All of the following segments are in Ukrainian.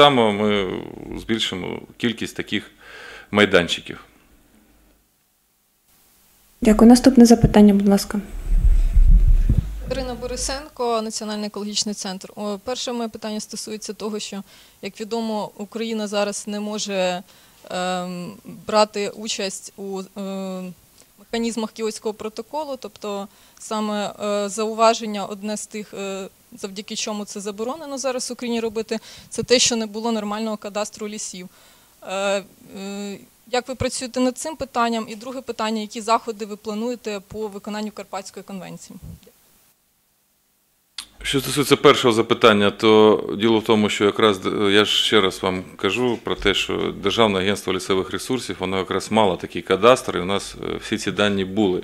само ми збільшимо кількість таких майданчиків. Дякую. Наступне запитання, будь ласка. Ірина Борисенко, Національний екологічний центр. Перше моє питання стосується того, що, як відомо, Україна зараз не може ем, брати участь у е, механізмах Кіотського протоколу, тобто саме е, зауваження одне з тих, е, завдяки чому це заборонено зараз в Україні робити, це те, що не було нормального кадастру лісів. Е, Як ви працюєте над цим питанням? І друге питання, які заходи ви плануєте по виконанню Карпатської конвенції? Що стосується першого запитання, то діло в тому, що якраз е, я ж ще раз вам кажу про те, що Державне агентство лісових ресурсів, воно якраз мало такий кадастр, і у нас е, всі ці дані були.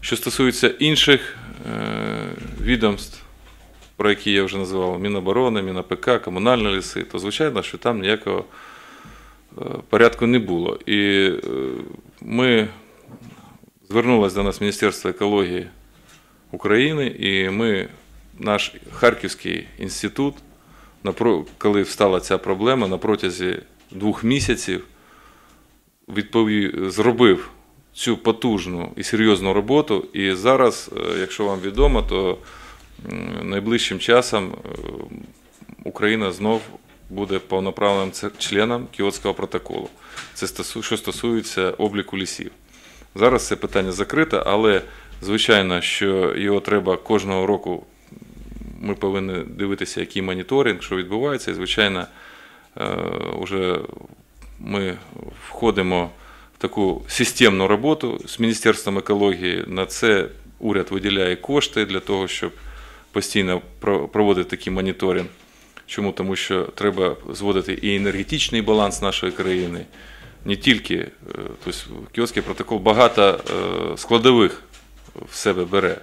Що стосується інших е, відомств, про які я вже називав, Міноборони, Мінапк, комунальні ліси, то звичайно, що там ніякого порядку не було. І ми звернулося до нас Міністерство екології України, і ми, наш Харківський інститут, коли встала ця проблема, на протязі двох місяців відповів, зробив цю потужну і серйозну роботу. І зараз, е, якщо вам відомо, то найближчим часом е, Україна знов буде повноправним членом Кіотського протоколу. Це що стосується обліку лісів. Зараз це питання закрите, але звичайно, що його треба кожного року. Ми повинні дивитися, який моніторинг, що відбувається. І, звичайно, вже ми входимо в таку системну роботу з Міністерством екології. На це уряд виділяє кошти для того, щоб постійно проводити такий моніторинг. Чому? Тому що треба зводити і енергетичний баланс нашої країни, не тільки, е, тобто Кіотський протокол багато е, складових в себе бере.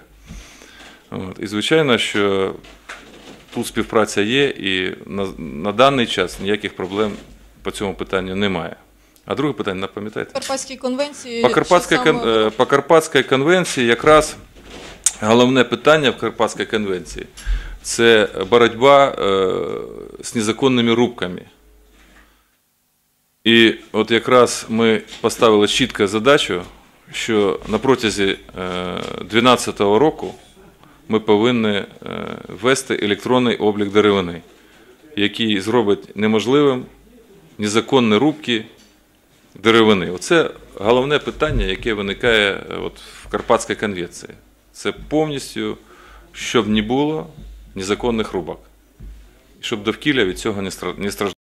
І звичайно, що тут співпраця є, і на, на даний час ніяких проблем по цьому питанню немає. А друге питання, напам'ятаєте? Карпатській конвенції По Карпатській, саме- е, по Карпатській конвенції якраз головне питання в Карпатській конвенції це боротьба е, з незаконними рубками. І от якраз ми поставили чітку задачу, що на протязі 2012 року ми повинні е, ввести електронний облік деревини, який зробить неможливим незаконні рубки деревини. Оце головне питання, яке виникає е, в Карпатській конвенції. Це повністю, щоб не було незаконних рубок. Щоб довкілля від цього не страждало.